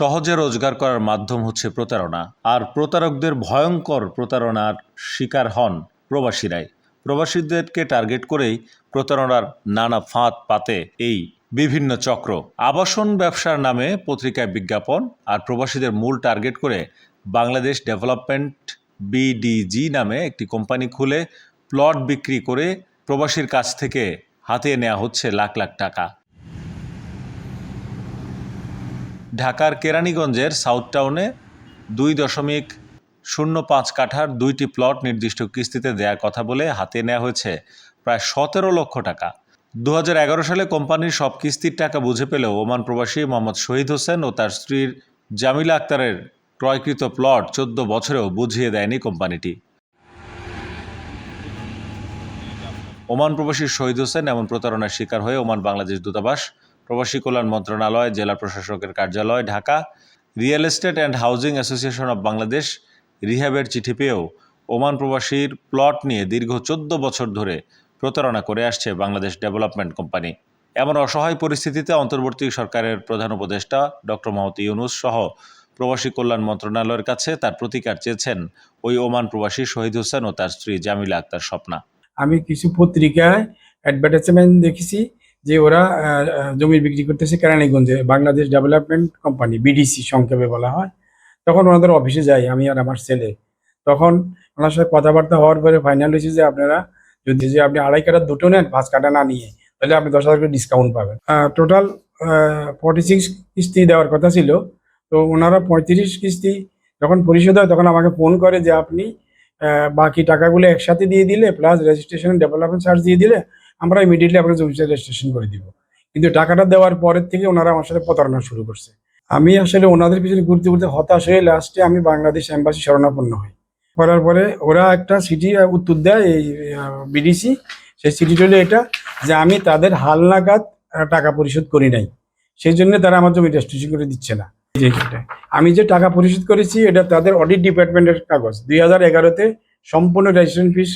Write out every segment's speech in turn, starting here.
সহজে রোজগার করার মাধ্যম হচ্ছে প্রতারণা। আর প্রতারকদের ভয়ঙ্কর প্রতারণার শিকার হন প্রবাসীরাই। প্রবাসীদেরকে টার্গেট করেই প্রতারণার নানা ফাঁদ পাতে এই বিভিন্ন চক্র। আবাসন ব্যবসার নামে পত্রিকায় বিজ্ঞাপন আর প্রবাসীদের মূল টার্গেট করে বাংলাদেশ ডেভেলপমেন্ট বিডিজি নামে একটি কোম্পানি খুলে প্লট বিক্রি করে প্রবাসীর কাছ থেকে হাতিয়ে নেওয়া হচ্ছে লাখ লাখ টাকা। ঢাকার কেরানীগঞ্জের সাউথ টাউনে দুই দশমিক শূন্য পাঁচ কাঠার দুইটি প্লট নির্দিষ্ট কিস্তিতে দেওয়ার কথা বলে হাতে নেওয়া হয়েছে প্রায় সতেরো লক্ষ টাকা। দু হাজার এগারো সালে কোম্পানির সব কিস্তির টাকা বুঝে পেলেও ওমান প্রবাসী মোহাম্মদ শহীদ হোসেন ও তার স্ত্রীর জামিলা আক্তারের ক্রয়কৃত প্লট চোদ্দ বছরেও বুঝিয়ে দেয়নি কোম্পানিটি। ওমান প্রবাসী শহীদ হোসেন এমন প্রতারণার শিকার হয়ে ওমান বাংলাদেশ দূতাবাস প্রবাসী কল্যাণ মন্ত্রণালয়, জেলা প্রশাসকের কার্যালয়, Dhaka. Real estate and housing association of Bangladesh রিহ্যাবের চিঠি পেয়েও ওমান প্রবাসীর প্লট নিয়ে দীর্ঘ চোদ্দ বছর ধরে প্রতারণা করে আসছে বাংলাদেশ ডেভেলপমেন্ট কোম্পানি। এমন অসহায় পরিস্থিতিতে অন্তর্বর্তী সরকারের প্রধান উপদেষ্টা ডক্টর মোহাম্মদ ইউনুস সহ প্রবাসী কল্যাণ মন্ত্রণালয়ের কাছে তার প্রতিকার চেয়েছেন ওই ওমান প্রবাসী শহীদ হোসেন ও তার স্ত্রী জামিলা আক্তার স্বপ্না। আমি কিছু পত্রিকায় অ্যাডভার্টাইজমেন্ট দেখেছি। যে ওরা জমি বিক্রি করতেছে কেরানীগঞ্জে, বাংলাদেশ ডেভেলপমেন্ট কোম্পানি, বিডিসি সংক্ষেপে বলা হয়। তখন ওনাদের অফিসে যাই আমি আর আমার ছেলে। তখন ওনার সাথে কথাবার্তা হওয়ার পরে ফাইনাল হয়েছে যে আপনারা যদি, যে আপনি আড়াই কাটা দুটো নেন, পাঁচ কাটা না নিয়ে, তাহলে আপনি দশ হাজার করে ডিসকাউন্ট পাবেন। টোটাল ফর্টি সিক্স কিস্তি দেওয়ার কথা ছিল। তো ওনারা পঁয়ত্রিশ কিস্তি যখন পরিশোধ হয়, তখন আমাকে ফোন করে যে আপনি বাকি টাকাগুলো একসাথে দিয়ে দিলে প্লাস রেজিস্ট্রেশন ডেভেলপমেন্ট চার্জ দিয়ে দিলে আমরা ইমিডিয়েটলি আপনার জমিটা রেজিস্ট্রেশন করে দিব। কিন্তু টাকাটা দেওয়ার পরের থেকে ওনারা আমার সাথে প্রতারণা শুরু করছে। আমি আসলে ওনাদের পিছনে ঘুরতে ঘুরতে হতাশ হয়ে লাস্টে আমি বাংলাদেশ এম্বাসি শরণাপন্ন হই। করার পরে ওরা একটা সিটি উত্তর দেয় এই বিডিসি সেই সিটিটা হলো এটা যে আমি তাদের হাল নাগাদ টাকা পরিশোধ করি নাই। সেই জন্য তারা আমার জমি রেজিস্ট্রেশন করে দিচ্ছে না। আমি যে টাকা পরিশোধ করেছি, এটা তাদের অডিট ডিপার্টমেন্টের কাগজ। দুই হাজার এগারোতে সম্পূর্ণ রেজিস্ট্রেশন ফিস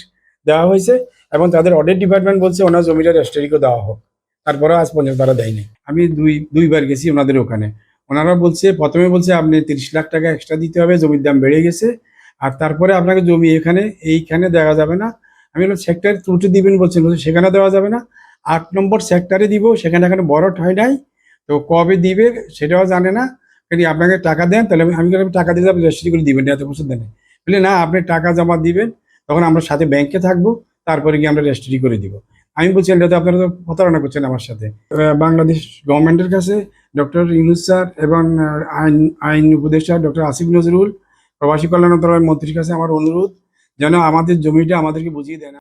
দেওয়া হয়েছে। এবং তাদের অডিট ডিপার্টমেন্ট বলছে ওনার জমিটা রেজিস্ট্রিকে দেওয়া হোক। তারপরে আজ পর্যন্ত তারা দেয়নি। আমি দুই, দুইবার গেছি ওনাদের ওখানে। ওনারা বলছে, প্রথমে বলছে আপনি তিরিশ লাখ টাকা এক্সট্রা দিতে হবে, জমির দাম বেড়ে গেছে। আর তারপরে আপনাকে জমি এখানে, এইখানে দেওয়া যাবে না। আমি বললাম সেক্টর ত্রুটি দিবেন বলছেন, বলছে সেখানে দেওয়া যাবে না। আট নম্বর সেক্টরে দিব, সেখানে এখানে বড় হয় নাই। তো কবে দিবে সেটাও জানে না। যদি আপনাকে টাকা দেন, তাহলে আমি- টাকা দিলে আপনি রেজিস্ট্রি করে দিবেন, এত বছর দেন বলে না, আপনি টাকা জমা দিবেন, তখন আমরা সাথে ব্যাংকে থাকব। তারপরে গিয়ে আমরা রেজিস্ট্রি করে দিব। আমি বলছি এটা তো আপনারা তো প্রতারণা করছেন আমার সাথে। বাংলাদেশ গভর্নমেন্টের কাছে ডক্টর ইউনুস স্যার এবং আইন আইন উপদেষ্টা ডক্টর আসিফ নজরুল, প্রবাসী কল্যাণ মন্ত্রীর কাছে আমার অনুরোধ, যেন আমাদের জমিটা আমাদেরকে বুঝিয়ে দেয় না।